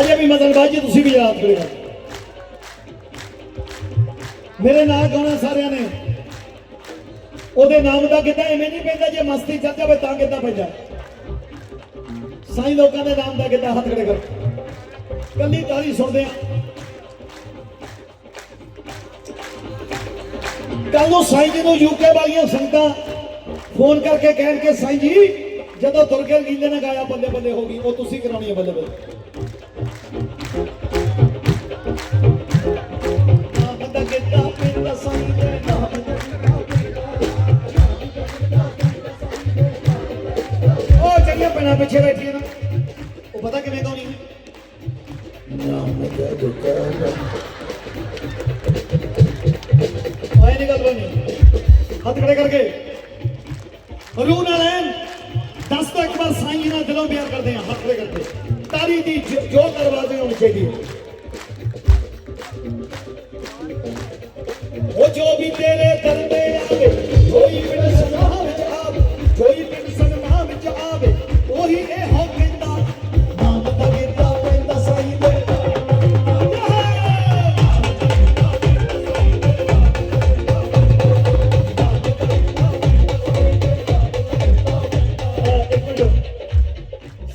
ਅਜੇ ਵੀ ਮਦਨ ਬਾਈ ਜੀ ਤੁਸੀਂ ਵੀ ਯਾਦ ਖੜੇ ਕਰ ਮੇਰੇ ਨਾਲ ਗਾਉਣਾ ਸਾਰਿਆਂ ਨੇ। ਉਹਦੇ ਨਾਮ ਦਾ ਕਿੱਦਾਂ ਐਵੇਂ ਨਹੀਂ ਪੈਂਦਾ, ਜੇ ਮਸਤੀ ਚੱਲ ਜਾਵੇ ਤਾਂ ਕਿੱਦਾਂ ਪੈਂਦਾ। ਸਾਈਂ ਲੋਕਾਂ ਦੇ ਨਾਮ ਦਾ ਕਿੱਦਾਂ ਹੱਥ ਖੜੇ ਕਰ। ਕੱਲੀ ਤਾਰੀ ਸੁਣਦੇ ਆ। ਕੱਲ ਨੂੰ ਸਾਈ ਜੀ ਨੂੰ ਯੂਕੇ ਵਾਲੀਆਂ ਸੰਗਤਾਂ ਫੋਨ ਕਰਕੇ ਕਹਿਣ ਕੇ, ਸਾਈ ਜੀ, ਜਦੋਂ ਦੁਰਗੇ ਲੀਲੇ ਨੇ ਗਾਇਆ ਬੱਲੇ ਬੱਲੇ ਹੋ ਗਈ, ਉਹ ਤੁਸੀਂ ਕਰਾਉਣੀ ਹੈ ਬੱਲੇ ਬੱਲੇ ਉਹ ਪਿੱਛੇ ਬੈਠੀ ਨਾ। ਉਹ ਪਤਾ ਕਿਵੇਂ ਗਾਉਣੀ ਆਏ ਨਹੀਂ ਗੱਲ ਬਣੀ ਹੱਥ ਖੜੇ ਕਰਕੇ। ਰੂ ਨਾਲ ਦਸ ਤੋਂ ਇੱਕ ਵਾਰ ਸਾਈਂ ਨਾਲ ਦਿਲੋਂ ਪਿਆਰ ਕਰਦੇ ਆ ਹੱਥ ਖੜੇ ਕਰਕੇ। ਤਾਰੀ ਦੀ ਜੋ ਜੋ ਦਰਵਾਜ਼ੇ ਹੋਣੀ ਚਾਹੀਦੀ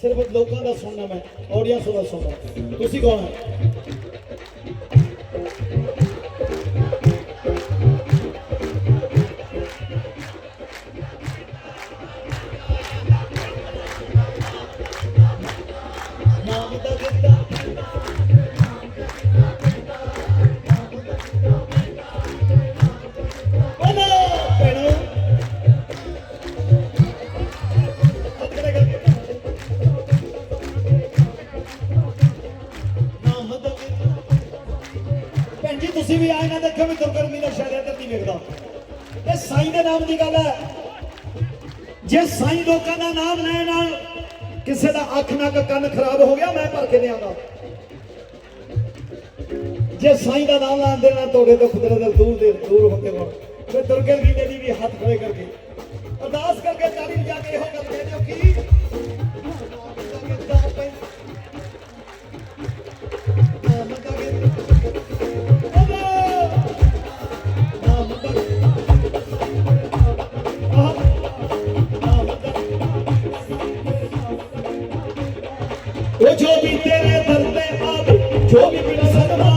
ਸਿਰਫ ਲੋਕਾਂ ਦਾ ਸੁਣਨਾ ਮੈਂ ਆਡੀਅנס ਦਾ ਸੁਣਨਾ। ਤੁਸੀਂ ਕੌਣ ਹੈ? ਤੁਸੀਂ ਵੀ ਆਏ ਨਾ ਦੇਖੋ ਵੀ ਦੁਰਗਰਮੀ ਦਾ ਸ਼ਹਿਰ ਇੱਧਰ ਨਹੀਂ ਵੇਖਦਾ ਇਹ ਸਾਈਂ ਦੇ ਨਾਮ ਦੀ ਗੱਲ ਹੈ। ਜੇ ਸਾਈਂ ਲੋਕਾਂ ਦਾ ਨਾਮ ਲੈਣ ਨਾਲ ਕਿਸੇ ਦਾ ਅੱਖ, ਨੱਕ, ਕੰਨ ਖਰਾਬ ਹੋ ਗਿਆ, ਮੈਂ ਭਰ ਕੇ ਲਿਆਂਦਾ ਜੇ ਸਾਈਂ ਦਾ ਨਾਮ ਲੈਣ ਦੇ ਨਾਲ ਤੁਹਾਡੇ ਤੋਂ ਖੁਦਰੇ ਦੇ ਦੂਰ ਦੇ ਦੂਰ ਹੁੰਦੇ ਹੋਣ ਫਿਰ ਦੁਰਗੇ ਗੀਤੇ ਦੀ ਵੀ ਹੱਥ ਖੜੇ ਕਰਕੇ। ਅਰਦਾਸ ਕਰਕੇ ਤਾੜੀ ਜਾ ਕੇ ਇਹੋ ਗੱਲ ਕਹਿ ਦਿਓ ਕਿ ਆਵੇ ਜੋ ਵੀ